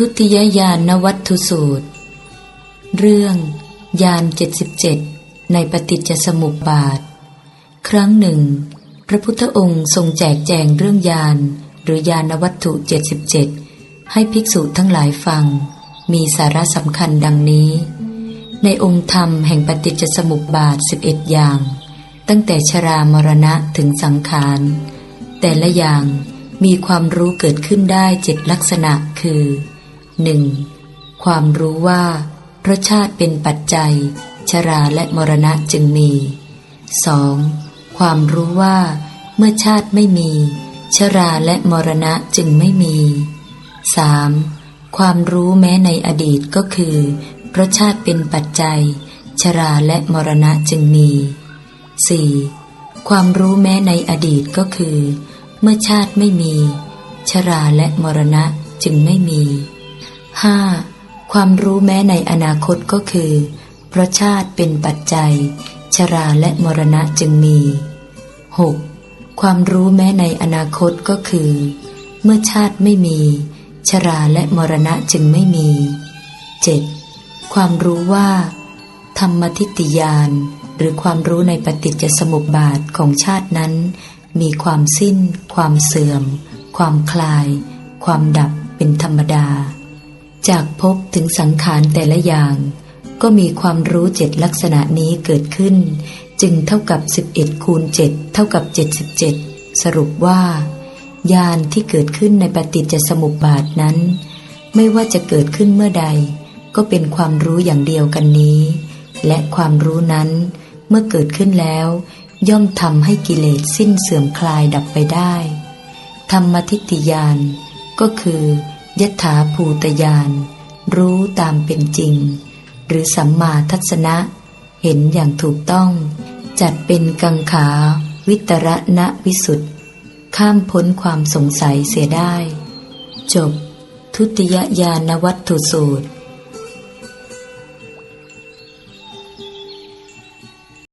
ทุติยญาณวัตถุสูตร เรื่องยานเจ็ดสิบเจ็ดในปฏิจจสมุปบาท ครั้งหนึ่ง พระพุทธองค์ทรงแจกแจงเรื่องยานหรือยานวัตถุเจ็ดสิบเจ็ดให้ภิกษุทั้งหลายฟัง มีสาระสำคัญดังนี้ ในองค์ธรรมแห่งปฏิจจสมุปบาทสิบเอ็ดอย่าง ตั้งแต่ชรามรณะถึงสังขาร แต่ละอย่างมีความรู้เกิดขึ้นได้เจ็ดลักษณะคือ 1. ความรู้ว่าเพราะชาติเป็นปัจจัย ชราและมรณะจึงมี 2. ความรู้ว่าเมื่อชาติไม่มี ชราและมรณะจึงไม่มี 3. ความรู้แม้ในอดีตก็คือเพราะชาติเป็นปัจจัย ชราและมรณะจึงมี 4. ความรู้แม้ในอดีตก็คือ เมื่อชาติไม่มี ชราและมรณะจึงไม่มี 5. ความรู้แม้ในอนาคตก็คือ เพราะชาติเป็นปัจจัย ชราและมรณะจึงมี 6. ความรู้แม้ในอนาคตก็คือ เมื่อชาติไม่มี ชราและมรณะจึงไม่มี 7. ความรู้ว่า ธรรมทิฏฐิยานหรือความรู้ในปฏิจจสมุปบาทของชาตินั้น มีความสิ้น ความเสื่อม ความคลาย ความดับเป็นธรรมดา จากพบถึงสังขารแต่ละอย่าง ก็มีความรู้เจ็ดลักษณะนี้เกิดขึ้น จึงเท่ากับ 11 คูณ 7 เท่ากับ 77 สรุปว่า ญาณที่เกิดขึ้นในปฏิจจสมุปบาทนั้น ไม่ว่าจะเกิดขึ้นเมื่อใด ก็เป็นความรู้อย่างเดียวกันนี้ และความรู้นั้นเมื่อเกิดขึ้นแล้ว ย่อมทำให้กิเลสสิ้นเสื่อมคลายดับไปได้ ธรรมทิฏฐิยานก็คือ ยถาภูตยาน รู้ตามเป็นจริง หรือสัมมาทัศนะ เห็นอย่างถูกต้อง จัดเป็นกังขา วิตรณวิสุทธ์ข้ามพ้นความสงสัยเสียได้ จบ ทุติยญาณวัตถุสูตร